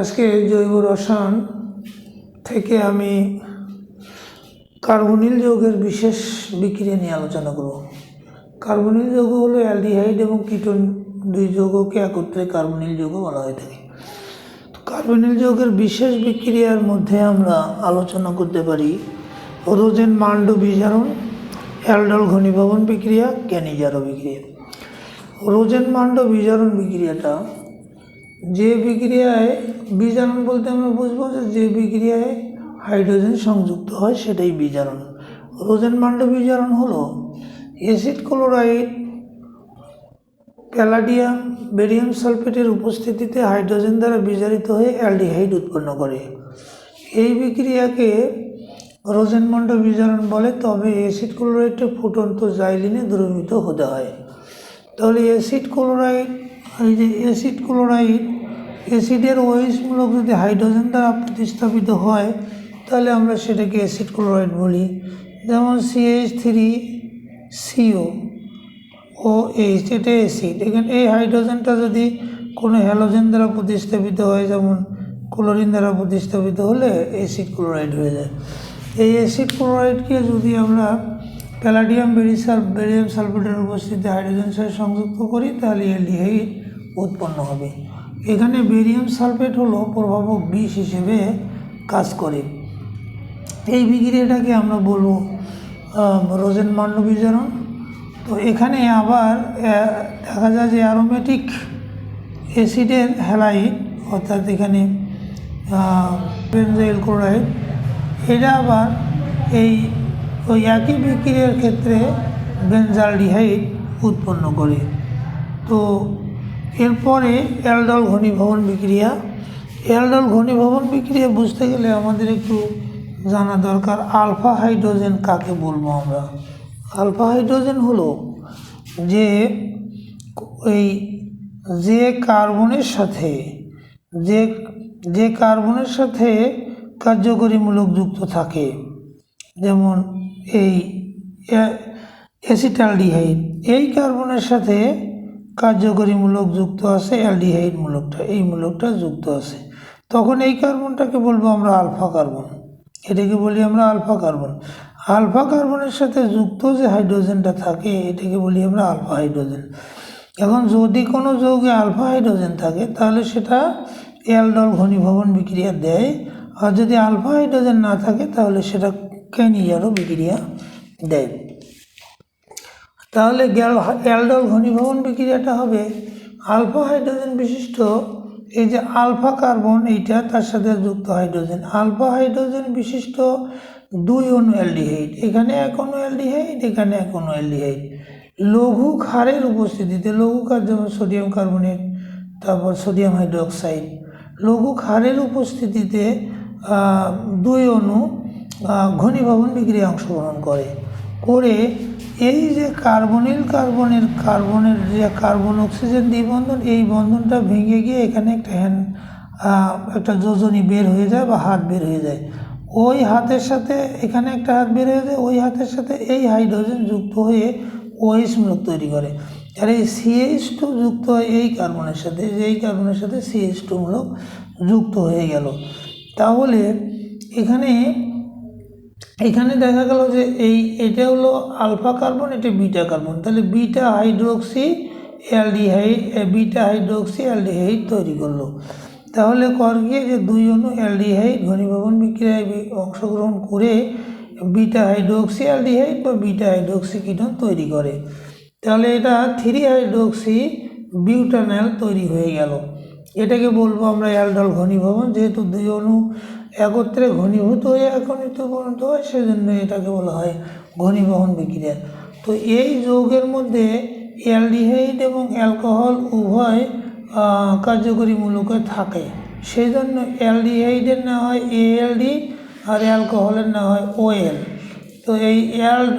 আজকে জৈব রসায়ন থেকে আমি কার্বনিল যৌগের বিশেষ বিক্রিয়া নিয়ে আলোচনা করব। কার্বনিল যৌগ হলো অ্যালডিহাইড এবং কিটোন দুই যৌগকে একত্রে কার্বনিল যৌগ বলা হয়ে থাকে। তো কার্বনিল যৌগের বিশেষ বিক্রিয়ার মধ্যে আমরা আলোচনা করতে পারি রোজেন মান্ড বিজারণ, অ্যালডল ঘনীভবন বিক্রিয়া, ক্যানিজারো বিক্রিয়া। রোজেন মান্ড বিজারণ বিক্রিয়াটা যে বিক্রিয়ায় বিজারণ বলতে আমরা বুঝব যে যে বিক্রিয়ায় হাইড্রোজেন সংযুক্ত হয় সেটাই বিজারণ রোজেন রোজেনমান্ড বিজারণ হলো অ্যাসিড ক্লোরাইড, প্যালাডিয়াম, বেরিয়াম সালফেটের উপস্থিতিতে হাইড্রোজেন দ্বারা বিজারিত হয়ে অ্যালডিহাইড উৎপন্ন করে। এই বিক্রিয়াকে রোজেনমন্ড বিজারণ বলে, তবে অ্যাসিড ক্লোরাইডে ফুটন্ত জাইলিনে দ্রবীভূত হতে হয়। তাহলে অ্যাসিড ক্লোরাইড, এই যে অ্যাসিড ক্লোরাইড অ্যাসিডের ওয়েসমূলক যদি হাইড্রোজেন দ্বারা প্রতিস্থাপিত হয়, তাহলে আমরা সেটাকে অ্যাসিড ক্লোরাইড বলি। যেমন CH three CO O H, এটা অ্যাসিড। এখানে এই হাইড্রোজেনটা যদি কোনো হ্যালোজেন দ্বারা প্রতিস্থাপিত হয়, যেমন ক্লোরিন দ্বারা প্রতিস্থাপিত হলে অ্যাসিড ক্লোরাইড হয়ে যায়। এই অ্যাসিড ক্লোরাইডকে যদি আমরা প্যালাডিয়াম বেরিসাল বেরিয়াম সালফেটের উপস্থিতিতে হাইড্রোজেন সাথে সংযুক্ত করি, তাহলে অ্যালডিহাইড উৎপন্ন হবে। এখানে বেরিয়াম সালফেট হলো প্রভাবক বিষ হিসেবে কাজ করে। এই বিক্রিয়াটাকে আমরা বলব রোজেন মান্ড বিজারণ। তো এখানে আবার দেখা যায় যে অ্যারোমেটিক অ্যাসিডের হ্যালাইড, অর্থাৎ এখানে বেনজাইল ক্লোরাইড এটা আবার এই, ওই একই বিক্রিয়ার ক্ষেত্রে বেনজালডিহাইড উৎপন্ন করে। তো এরপরে অ্যালডল ঘনীভবন বিক্রিয়া। অ্যালডল ঘনীভবন বিক্রিয়া বুঝতে গেলে আমাদের একটু জানা দরকার, আলফা হাইড্রোজেন কাকে বলব আমরা? আলফা হাইড্রোজেন হলো যে, এই যে কার্বনের সাথে, যে যে কার্বনের সাথে কার্যকরীমূলক যুক্ত থাকে, যেমন এই অ্যাসিটালডিহাইড এই কার্বনের সাথে কার্যকরীমূলক যুক্ত আছে অ্যালডিহাইড মূলকটা এই মূলকটা যুক্ত আছে। তখন এই কার্বনটাকে বলব আমরা আলফা কার্বন। এটাকে বলি আমরা আলফা কার্বন। আলফা কার্বনের সাথে যুক্ত যে হাইড্রোজেনটা থাকে, এটাকে বলি আমরা আলফা হাইড্রোজেন। এখন যদি কোনো যৌগে আলফা হাইড্রোজেন থাকে, তাহলে সেটা অ্যালডল ঘনীভবন বিক্রিয়া দেয়। আর যদি আলফা হাইড্রোজেন না থাকে, তাহলে সেটা ক্যানিজারও বিক্রিয়া দেয়। তাহলে গ্যাল অ্যালডল ঘনীভবন বিক্রিয়াটা হবে, আলফা হাইড্রোজেন বিশিষ্ট, এই যে আলফা কার্বন এইটা তার সাথে যুক্ত হাইড্রোজেন। আলফা হাইড্রোজেন বিশিষ্ট দুই অণু অ্যালডিহাইড, এখানে এক অনু অ্যালডিহাইড, এখানে এক অনু অ্যালডিহাইড। লঘু ক্ষারের উপস্থিতিতে, লঘু ক্ষার যেমন সোডিয়াম কার্বনেট, তারপর সোডিয়াম হাইড্রোক্সাইড। লঘু ক্ষারের উপস্থিতিতে দুই অণু ঘনীভবন বিক্রিয়া অংশগ্রহণ করে। করে এই যে কার্বনিল কার্বনের কার্বনের যে কার্বন, অক্সিজেন দ্বিবন্ধন এই বন্ধনটা ভেঙে গিয়ে এখানে একটা হ্যান্ড একটা যোজনী বের হয়ে যায় বা হাত বের হয়ে যায়। ওই হাতের সাথে এখানে একটা হাত বের হয়ে যায়, ওই হাতের সাথে এই হাইড্রোজেন যুক্ত হয়ে ওএইচ মূলক তৈরি করে। আর এই সিএইচ টু যুক্ত হয় এই কার্বনের সাথে, এই কার্বনের সাথে সিএইচ টু মূলক যুক্ত হয়ে গেল। তাহলে এখানে এখানে দেখা গেল যে এই, এটা হলো আলফা কার্বন, এটা বিটা কার্বন। তাহলে beta hydroxy, aldehyde beta hydroxy, aldehyde তৈরি করল। তাহলে কর গিয়ে যে দুই অণু অ্যালডিহাইড ঘনীভবন বিক্রিয়ায় অংশগ্রহণ করে বিটা হাইড্রোক্সি, অ্যালডিহাইড বা বিটা হাইড্রোক্সি কিটন তৈরি করে। তাহলে এটা থ্রি হাইড্রোক্সি বিউটানাল তৈরি হয়ে গেল। এটাকে বলব আমরা অ্যালডল ঘনীভবন, যেহেতু দুই অণু একত্রে ঘনীভূত হয়ে একনিত পরিণত হয়, সেজন্য এটাকে বলা হয় ঘনীভবন বিক্রিয়া। তো এই যৌগের মধ্যে অ্যালডিহাইড এবং অ্যালকোহল উভয় কার্যকরী মূলকে থাকে। সেই জন্য অ্যালডিহাইডের না হয় এএলডি আর অ্যালকোহলের না হয় ওএল। তো এই অ্যাল্ড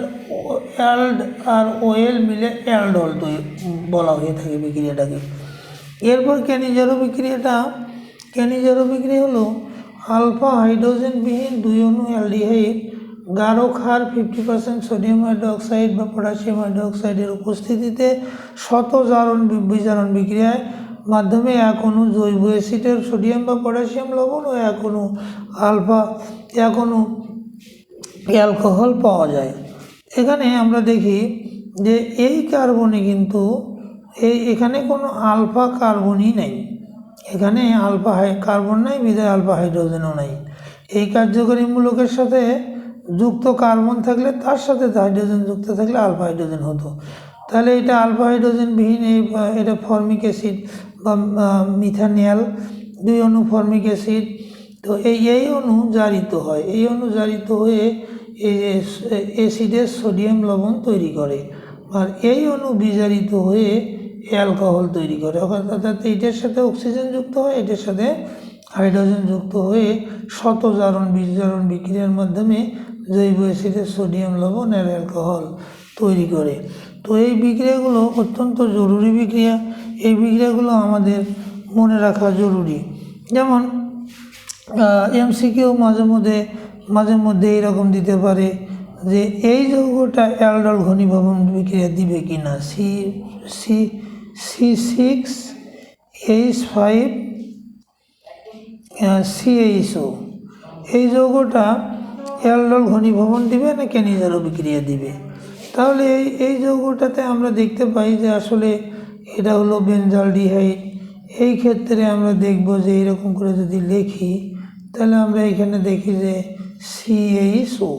অ্যাল্ড আর ওএল মিলে অ্যালডল তৈরি বলা হয়ে থাকে বিক্রিয়াটাকে। এরপর ক্যানিজারো বিক্রিয়াটা ক্যানিজারো বিক্রিয়া হলো আলফা হাইড্রোজেনবিহীন দুই অণু অ্যালডিহাইড, গাঢ় ক্ষার ফিফটি পার্সেন্ট সোডিয়াম হাইড্রোক্সাইড বা পটাশিয়াম হাইড্রোক্সাইডের উপস্থিতিতে শত জারণ বি- বিজারণ বিক্রিয়ায়, মাধ্যমে এক অণু জৈব অ্যাসিডের সোডিয়াম বা পটাশিয়াম লবণ ও এক অণু আলফা, এক অণু অ্যালকোহল পাওয়া যায়। এখানে আমরা দেখি যে এই কার্বনে কিন্তু এই এখানে কোনো আলফা কার্বনই নেই। এখানে আলফা হাই কার্বন নাই বিদায় আলফা হাইড্রোজেনও নাই। এই কার্যকরী মূলকের সাথে যুক্ত কার্বন থাকলে তার সাথে হাইড্রোজেন যুক্ত থাকলে আলফা হাইড্রোজেন হতো। তাহলে এটা আলফা হাইড্রোজেন বিহীন এই, এটা ফর্মিক অ্যাসিড বা মিথানিয়াল দুই অণু ফর্মিক অ্যাসিড। তো এই এই অণু জারিত হয়। এই অণু জারিত হয়ে এই যে অ্যাসিডের সোডিয়াম লবণ তৈরি করে। আর এই অণু বিজারিত হয়ে অ্যালকোহল তৈরি করে। অর্থাৎ এটার সাথে অক্সিজেন যুক্ত হয়, এটার সাথে হাইড্রোজেন যুক্ত হয়ে শতজারণ বিজারণ বিক্রিয়ার মাধ্যমে জৈব অ্যাসিডের সোডিয়াম লবণ আর অ্যালকোহল তৈরি করে। তো এই বিক্রিয়াগুলো অত্যন্ত জরুরি বিক্রিয়া। এই বিক্রিয়াগুলো আমাদের মনে রাখা জরুরি। যেমন এমসিকিউ মাঝে মধ্যে মাঝে মধ্যে এইরকম দিতে পারে যে এই যৌগটা অ্যালডল ঘনীভবন বিক্রিয়া দিবে কি না C C C six H five CHO এই যৌগটা অ্যালডল ঘনীভবন দিবে না ক্যানিজারও বিক্রিয়া দিবে? তাহলে এই এই যৌগটাতে আমরা দেখতে পাই যে আসলে এটা হলো বেনজালডিহাইড এই ক্ষেত্রে আমরা দেখব যে এরকম করে যদি লেখি, তাহলে আমরা এখানে দেখি যে সিএইচও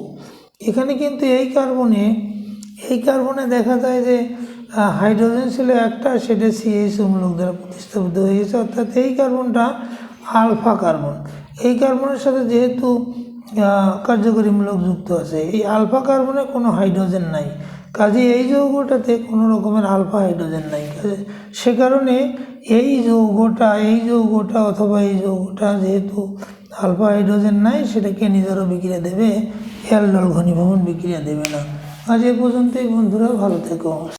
এখানে কিন্তু এই কার্বনে এই কার্বনে দেখা যায় যে হাইড্রোজেন ছিল একটা সেটা সিএইচও মূলক দ্বারা প্রতিস্থাপিত হয়ে গেছে অর্থাৎ এই কার্বনটা আলফা কার্বন এই কার্বনের সাথে যেহেতু আহ, কার্যকরীমূলক যুক্ত আছে এই আলফা কার্বনে কোনো হাইড্রোজেন নাই। কাজে এই যৌগটাতে কোনো রকমের আলফা হাইড্রোজেন নাই। সে কারণে এই যৌগটা এই যৌগটা অথবা এই যৌগটা যেহেতু আলফা হাইড্রোজেন নাই সেটাকে নিজেরও বিক্রিয়া দেবে অ্যালডল ঘনীভবন বিক্রিয়া দেবে না। আজ এ পর্যন্তই বন্ধুরা ভালো থেকো।